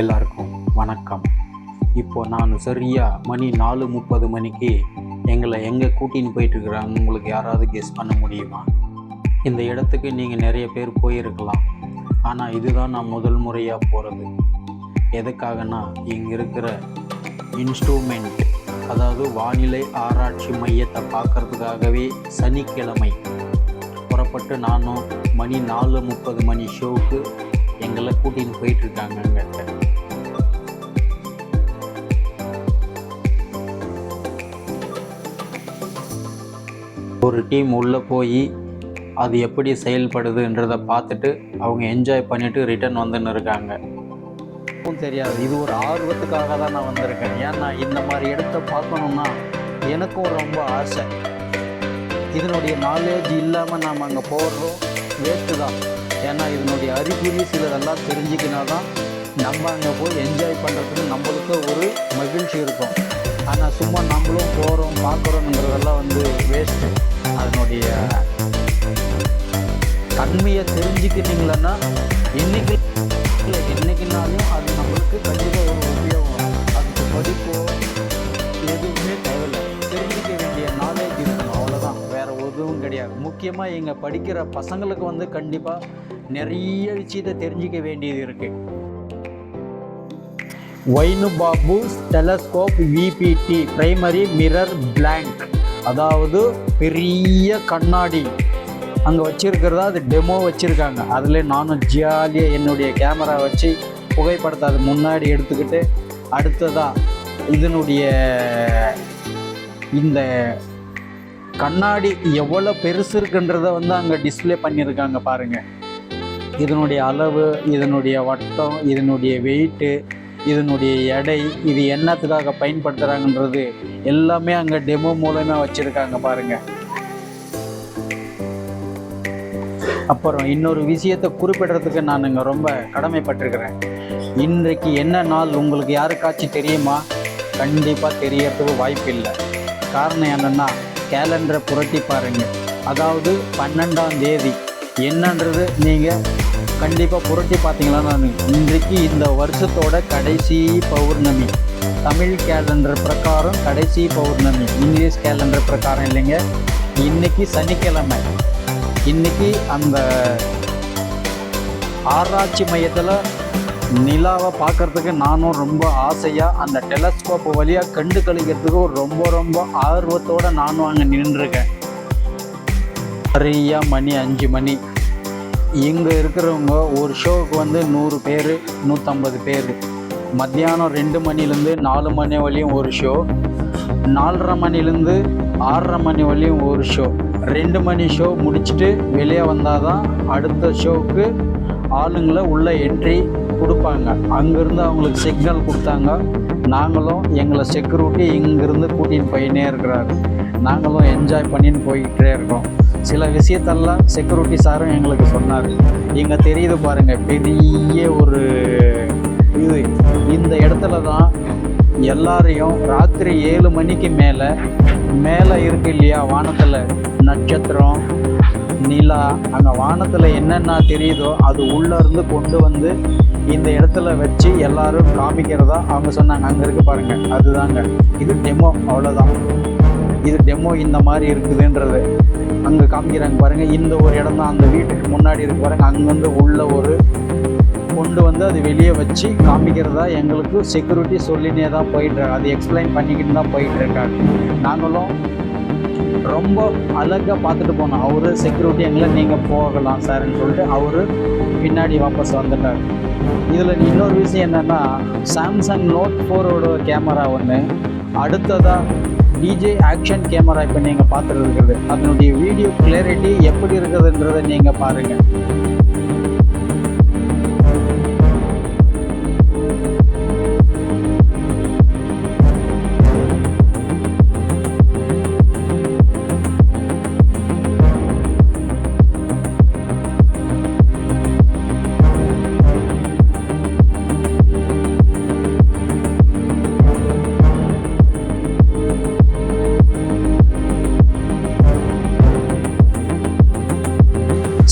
எல்லாருக்கும் வணக்கம். இப்போ நான் சரியாக மணி நாலு முப்பது மணிக்கு எங்களை எங்கே கூட்டின்னு போயிட்டுருக்குறாங்க உங்களுக்கு யாராவது கெஸ் பண்ண முடியுமா? இந்த இடத்துக்கு நீங்கள் நிறைய பேர் போயிருக்கலாம். ஆனால் இதுதான் நான் முதல் முறையாக போகிறது எதுக்காகனா இங்கே இருக்கிற இன்ஸ்ட்ருமெண்ட் அதாவது வானிலை ஆராய்ச்சி மையத்தை பார்க்கறதுக்காகவே சனிக்கிழமை புறப்பட்டு நானும் மணி நாலு முப்பது மணி ஷோவுக்கு எங்களை கூட்டின்னு போயிட்டுருக்காங்க அங்கிட்ட. ஒரு டீம் உள்ளே போய் அது எப்படி செயல்படுதுன்றதை பார்த்துட்டு அவங்க என்ஜாய் பண்ணிவிட்டு ரிட்டர்ன் வந்துன்னு இருக்காங்க. தெரியாது. இது ஒரு ஆர்வத்துக்காக தான் நான் வந்திருக்கேன். ஏன்னா இந்த மாதிரி இடத்த பார்க்கணுன்னா எனக்கும் ரொம்ப ஆசை. இதனுடைய நாலேஜ் இல்லாமல் நாம் அங்கே போடுறோம் வேஸ்ட்டு தான். ஏன்னா இதனுடைய அறிகுறி சிலதெல்லாம் தெரிஞ்சுக்கினா தான் நம்ம அங்கே போய் என்ஜாய் பண்ணுறதுக்கு நம்மளுக்கு ஒரு மகிழ்ச்சி இருக்கும். ஆனால் சும்மா நம்மளும் போகிறோம் பார்க்குறோங்கிறதெல்லாம் வந்து வேஸ்ட்டு அதனுடைய தன்மையை தெரிஞ்சுக்கிட்டீங்களன்னா இன்றைக்கி இல்லை என்னைக்குனாலும் அது நம்மளுக்கு கண்டிப்பாக ஒரு உபயோகம். அதுக்கு படிப்போ எதுவுமே தேவையில்லை. தெரிஞ்சிக்க வேண்டிய நாலேஜ் இருக்கணும் அவ்வளோதான் வேறு எதுவும் கிடையாது. முக்கியமாக எங்கள் படிக்கிற பசங்களுக்கு வந்து கண்டிப்பாக நிறைய விஷயத்தை தெரிஞ்சிக்க வேண்டியது இருக்குது Vainu Bappu telescope VBT primary mirror blank. அதாவது பெரிய கண்ணாடி. அங்கே வச்சிருக்கிறதா? அது டெமோ வச்சுருக்காங்க. அதில் நானும் ஜாலியாக என்னுடைய கேமரா வச்சு புகைப்படத்தை அது முன்னாடி எடுத்துக்கிட்டு அடுத்ததாக இதனுடைய இந்த கண்ணாடி எவ்வளோ பெருசு இருக்குன்றதை வந்து அங்கே டிஸ்ப்ளே பண்ணியிருக்காங்க பாருங்கள் இதனுடைய அளவு இதனுடைய வட்டம் இதனுடைய வெயிட்டு இதனுடைய எடை இது என்னத்துக்காக பயன்படுத்துகிறாங்கன்றது எல்லாமே அங்கே டெமோ மூலமாக வச்சுருக்காங்க பாருங்கள் அப்புறம் இன்னொரு விஷயத்தை குறிப்பிடுறதுக்கு நான் இங்கே ரொம்ப கடமைப்பட்டிருக்கிறேன். இன்றைக்கு என்ன நாள் உங்களுக்கு யாருக்காச்சும் தெரியுமா? கண்டிப்பாக தெரியறதுக்கு வாய்ப்பு இல்லை. காரணம் என்னென்னா கேலண்டரை புரட்டி பாருங்கள் அதாவது பன்னெண்டாம் தேதி. என்னன்றது நீங்கள் கண்டிப்பாக புரட்டி பார்த்தீங்களா நான்? இன்றைக்கு இந்த வருஷத்தோட கடைசி பௌர்ணமி. தமிழ் கேலண்டர் பிரகாரம் கடைசி பௌர்ணமி. இங்கிலீஷ் கேலண்டர் பிரகாரம் இல்லைங்க. இன்னைக்கு சனிக்கிழமை. இன்னைக்கு அந்த ஆராய்ச்சி மையத்தில் நிலாவை பார்க்கறதுக்கு நானும் ரொம்ப ஆசையாக அந்த டெலஸ்கோப் வழியாக கண்டு கழிக்கிறதுக்கு ரொம்ப ரொம்ப ஆர்வத்தோடு நானும் அங்கே நின்றுருக்கேன். சரியாக மணி அஞ்சு மணி. இங்கே இருக்கிறவங்க ஒரு ஷோவுக்கு வந்து நூறு பேர் நூற்றம்பது பேர். மத்தியானம் ரெண்டு மணிலேருந்து நாலு மணி வரையும் ஒரு ஷோ நாலரை மணிலேருந்து ஆறரை மணி வரையும் ஒரு ஷோ ரெண்டு மணி ஷோ முடிச்சுட்டு வெளியே வந்தால் தான் அடுத்த ஷோவுக்கு ஆளுங்களை உள்ள என்ட்ரி கொடுப்பாங்க. அங்கேருந்து அவங்களுக்கு சிக்னல் கொடுத்தாங்க. நாங்களும் எங்களை செக்யூரிட்டி இங்கேருந்து கூட்டின்னு போயினே இருக்கிறாரு. நாங்களும் என்ஜாய் பண்ணின்னு போய்கிட்டே இருக்கோம். சில விஷயத்தெல்லாம் செக்யூரிட்டி சாரும் எங்களுக்கு சொன்னார். இங்கே தெரியுது பாருங்கள் பெரிய ஒரு இது. இந்த இடத்துல தான் எல்லாரையும் ராத்திரி ஏழு மணிக்கு மேலே மேலே இருக்கு இல்லையா வானத்தில்? நட்சத்திரம் நிலா. அங்கே வானத்தில் என்னென்ன தெரியுதோ அது உள்ளேருந்து கொண்டு வந்து இந்த இடத்துல வச்சு எல்லாரும் காமிக்கிறதா அவங்க சொன்னாங்க. அங்கே இருக்கு பாருங்கள் அதுதாங்க. இது டெமோ அவ்வளோதான் இது டெமோ இந்த மாதிரி இருக்குதுன்றது அங்கே காமிக்கிறாங்க. பாருங்கள் இந்த ஒரு இடம் தான் அந்த வீட்டுக்கு முன்னாடி இருக்கு. பாருங்கள் அங்கேருந்து உள்ள ஒரு கொண்டு வந்து அது வெளியே வச்சு காமிக்கிறதா எங்களுக்கு செக்யூரிட்டி சொல்லினே தான் போயிட்டுருக்காங்க. அது எக்ஸ்பிளைன் பண்ணிக்கிட்டு தான் போயிட்டுருக்காங்க. நாங்களும் ரொம்ப அழகாக பார்த்துட்டு போனோம். அவரு செக்யூரிட்டி எங்களை நீங்கள் போகலாம் சார்ன்னு சொல்லிட்டு அவர் பின்னாடி வாபஸ் வந்துட்டார். இதில் இன்னொரு விஷயம் என்னென்னா சாம்சங் நோட் ஃபோரோட கேமரா ஒன்று அடுத்ததாக டிஜே ஆக்ஷன் கேமரா இப்போ நீங்கள் பார்த்துட்டு இருக்கிறது. அதனுடைய வீடியோ கிளாரிட்டி எப்படி இருக்குதுன்றதை நீங்கள் பாருங்கள்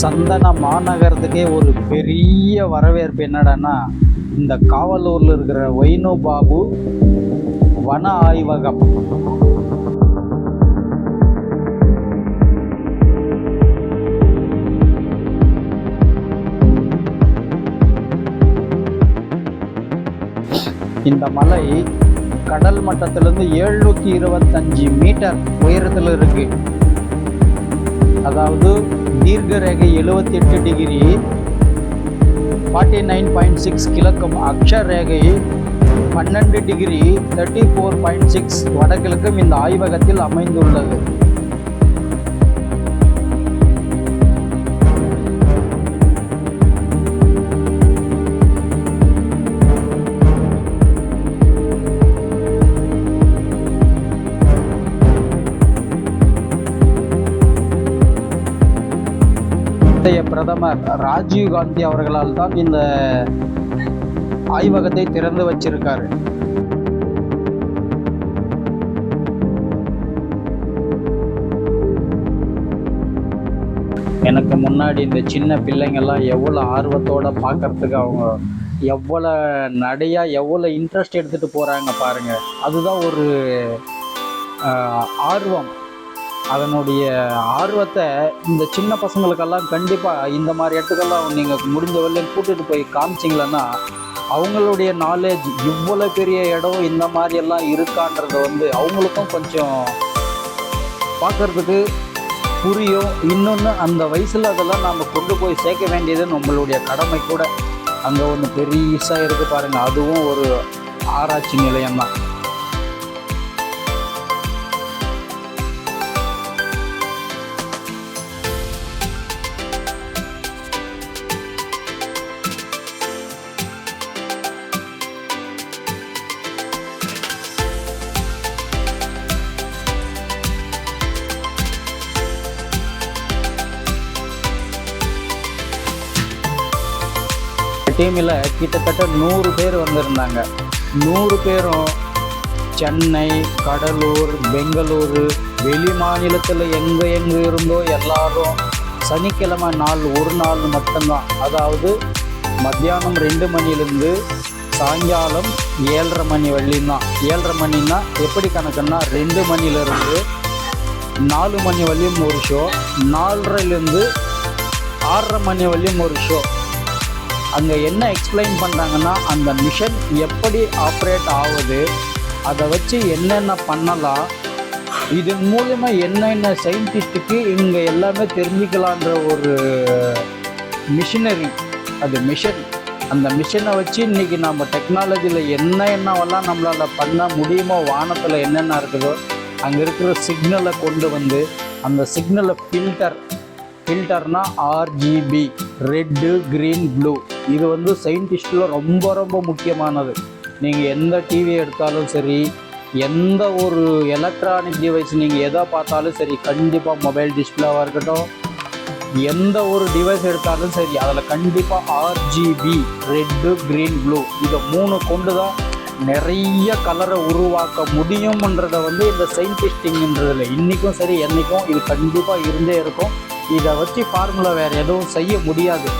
சந்தன மாநகரத்துக்கே ஒரு பெரிய வரவேற்பு என்னடான்னா இந்த காவலூரில் இருக்கிற வைனு பாபு வன ஆய்வகம். இந்த மலை கடல் மட்டத்திலிருந்து எழுநூற்றி இருபத்தஞ்சி மீட்டர் உயரத்தில் இருக்குது அதாவது தீர்க்க ரேகை எழுபத்தி எட்டு degree forty nine point six கிழக்கும் அக்ஷர் ரேகை பன்னெண்டு degree thirty four point six வடகிழக்கும் இந்த ஆய்வகத்தில் அமைந்துள்ளது. முந்தைய பிரதமர் ராஜீவ் காந்தி அவர்களால் தான் இந்த ஆய்வகத்தை திறந்து வச்சிருக்காரு. எனக்கு முன்னாடி இந்த சின்ன பிள்ளைங்கள்லாம் எவ்வளோ ஆர்வத்தோட பார்க்கறதுக்கு அவங்க எவ்வளோ நடையா எவ்வளோ இன்ட்ரெஸ்ட் எடுத்துகிட்டு போகிறாங்க பாருங்க. அதுதான் ஒரு ஆர்வம். அதனுடைய ஆர்வத்தை இந்த சின்ன பசங்களுக்கெல்லாம் கண்டிப்பாக இந்த மாதிரி இடத்துக்கெல்லாம் நீங்கள் முடிஞ்ச வரையும் கூட்டிகிட்டு போய் காமிச்சிங்களன்னா அவங்களுடைய நாலேஜ் இவ்வளோ பெரிய இடம் இந்த மாதிரி எல்லாம் இருக்கான்றத வந்து அவங்களுக்கும் கொஞ்சம் பார்க்குறதுக்கு புரியும். இன்னொன்று அந்த வயசில் அதெல்லாம் நம்ம கொண்டு போய் சேர்க்க வேண்டியது நம்மளுடைய கடமை கூட. அங்கே ஒன்று பெருசாக இருக்குது பாருங்கள் அதுவும் ஒரு ஆராய்ச்சி நிலையம்தான். டீமில் கிட்டத்தட்ட நூறு பேர் வந்திருந்தாங்க. நூறு பேரும் சென்னை கடலூர் பெங்களூரு வெளி மாநிலத்தில் எங்கே எங்கே இருந்தோ எல்லாரும் சனிக்கிழமை நாள் ஒரு நாள் மட்டும்தான். அதாவது மத்தியானம் ரெண்டு மணிலேருந்து சாயங்காலம் ஏழரை மணி வரையும் தான் ஏழரை மணின்னா எப்படி கணக்குன்னா ரெண்டு மணிலேருந்து நாலு மணி வரையும் ஒரு ஷோ நாலரைலேருந்து ஆறரை மணி வரையும் ஒரு ஷோ அங்கே என்ன எக்ஸ்பிளைன் பண்ணுறாங்கன்னா அந்த மிஷன் எப்படி ஆப்ரேட் ஆகுது அதை வச்சு என்னென்ன பண்ணலாம் இது மூலயமா என்னென்ன சயின்டிஸ்ட்டுக்கு இங்கே எல்லாமே தெரிஞ்சுக்கலான்ற ஒரு மிஷினரி அது மிஷன் அந்த மிஷினை வச்சு இன்றைக்கி நம்ம டெக்னாலஜியில் என்ன என்னவெல்லாம் நம்மளால் பண்ண முடியுமோ வானத்தில் என்னென்ன இருக்குதோ அங்கே இருக்கிற சிக்னலை கொண்டு வந்து அந்த சிக்னலை ஃபில்டர் ஃபில்டர்னால் ஆர்ஜிபி ரெட்டு க்ரீன் ப்ளூ இது வந்து சயின்டிஸ்டில் ரொம்ப ரொம்ப முக்கியமானது. நீங்கள் எந்த டிவி எடுத்தாலும் சரி எந்த ஒரு எலக்ட்ரானிக் டிவைஸ் நீங்கள் எதை பார்த்தாலும் சரி கண்டிப்பாக மொபைல் டிஸ்பிளேவாக இருக்கட்டும் எந்த ஒரு டிவைஸ் எடுத்தாலும் சரி அதில் கண்டிப்பாக ஆர்ஜிபி ரெட்டு க்ரீன் ப்ளூ இதை மூணு கொண்டு தான் நிறைய கலரை உருவாக்க முடியும்ன்றத வந்து இந்த சயின்டிஸ்டிங்ன்றதில் இன்றைக்கும் சரி என்றைக்கும் இது கண்டிப்பாக இருந்தே இருக்கும். இதை வச்சு ஃபார்முலா வேறு எதுவும் செய்ய முடியாது.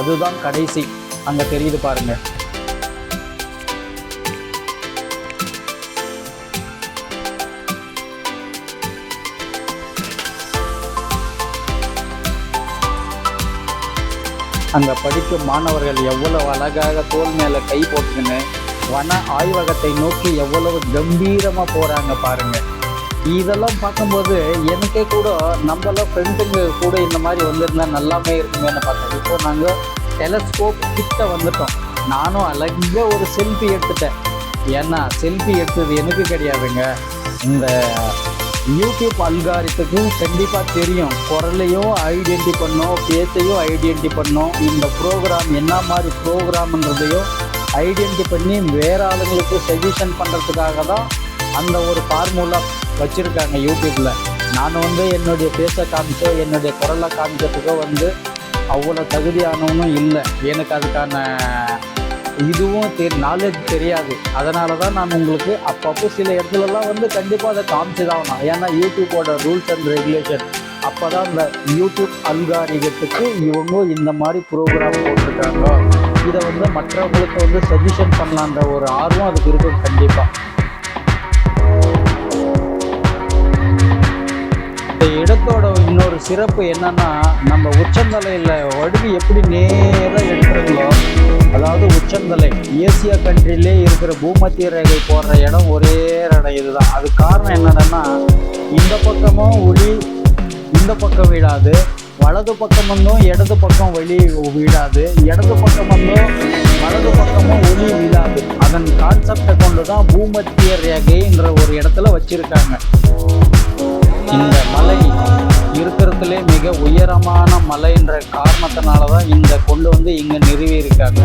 அதுதான் கடைசி. அங்கே தெரியுது பாருங்கள் அங்கே படிக்கும் மாணவர்கள் எவ்வளவு அழகாக தோல் மேலே கை போட்டுக்கின்னு வன ஆய்வகத்தை நோக்கி எவ்வளவு கம்பீரமாக போகிறாங்க பாருங்க. இதெல்லாம் பார்க்கும்போது எனக்கே கூட நம்மளாம் ஃப்ரெண்டுங்க கூட இந்த மாதிரி வந்திருந்தா நல்லாமே இருக்குமேன்னு பார்த்தேன். இப்போ நாங்கள் டெலஸ்கோப் கிட்ட வந்துட்டோம். நானும் அழகாக ஒரு செல்ஃபி எடுத்துட்டேன். ஏன்னா செல்ஃபி எடுத்தது எனக்கு கிடையாதுங்க. இந்த யூடியூப் அல்காரித்துக்கு கண்டிப்பாக தெரியும். குரலையும் ஐடென்டி பண்ணும் பேச்சையும் ஐடென்டி பண்ணும். இந்த ப்ரோக்ராம் என்ன மாதிரி ப்ரோக்ராம்ன்றதையும் ஐடென்டி பண்ணி வேற ஆளுங்களுக்கு சஜஷன் பண்ணுறதுக்காக தான் அந்த ஒரு ஃபார்முலா வச்சுருக்காங்க யூடியூப்பில் நான் வந்து என்னுடைய பேச காமிச்சோ என்னுடைய குரலை காமிக்கிறதுக்கோ வந்து அவ்வளோ தகுதியானவனும் இல்லை. எனக்கு அதுக்கான இதுவும் தெ நாலேஜ் தெரியாது. அதனால தான் நான் உங்களுக்கு அப்பப்போ சில இடத்துலலாம் வந்து கண்டிப்பாக அதை காமிச்சு தான் ஆகணும். ஏன்னா யூடியூப்போட ரூல்ஸ் அண்ட் ரெகுலேஷன் அப்போ தான் இந்த யூடியூப் அல்காரிகத்துக்கு இவங்க இந்த மாதிரி ப்ரோக்ராம் போட்டிருக்காங்க. இதை வந்து மற்றவங்களுக்கு வந்து சஜஷன் பண்ணலான்ற ஒரு ஆர்வம் அதுக்கு இருக்கும் கண்டிப்பாக இந்த இடத்தோட இன்னொரு சிறப்பு என்னன்னா நம்ம உச்சந்தலையில் வடிவு எப்படி நேராக எடுக்கிறீங்களோ அதாவது உச்சந்தலை ஏசியா கண்ட்ரிலே இருக்கிற பூமத்திய ரேகை போடுற இடம் ஒரே இடம் இதுதான். அது காரணம் என்னன்னா இந்த பக்கமும் ஒளி இந்த பக்கம் விடாது வலது பக்கம் வந்தும் இடது பக்கம் வழி விடாது இடது பக்கம் வந்தும் வலது பக்கமும் ஒளி விடாது அதன் கான்செப்டை கொண்டு தான் பூமத்திய ரேகைன்ற ஒரு இடத்துல வச்சுருக்காங்க. இந்த மலை இருக்கிறதுலே மிக உயரமான மலைன்ற காரணத்தினால தான் இந்த கொண்டு வந்து இங்கே நிறுவி இருக்காங்க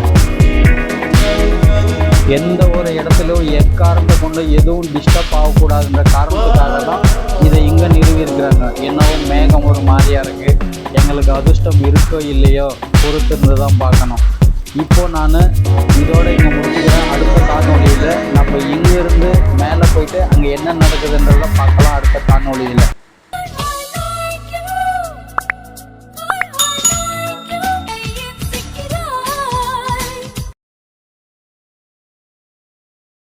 எந்த ஒரு இடத்துலையும் எக்காரணத்தை கொண்டு எதுவும் டிஸ்டர்ப் ஆகக்கூடாதுன்ற காரணத்துக்காக தான் இதை இங்கே நிறுவி இருக்கிறாங்க என்னவோ மேகம் ஒரு மாதிரியாக இருக்குது எங்களுக்கு அதிர்ஷ்டம் இருக்கோ இல்லையோ பொறுத்திருந்து தான் பார்க்கணும். இப்போ நான் இதோட இங்கே முடிச்சுக்கிறேன். அடுத்த காணொலியில் நம்ம இங்கேருந்து மேலே போயிட்டு அங்கே என்ன நடக்குதுன்றதெல்லாம் பார்க்கலாம் அடுத்த காணொலியில்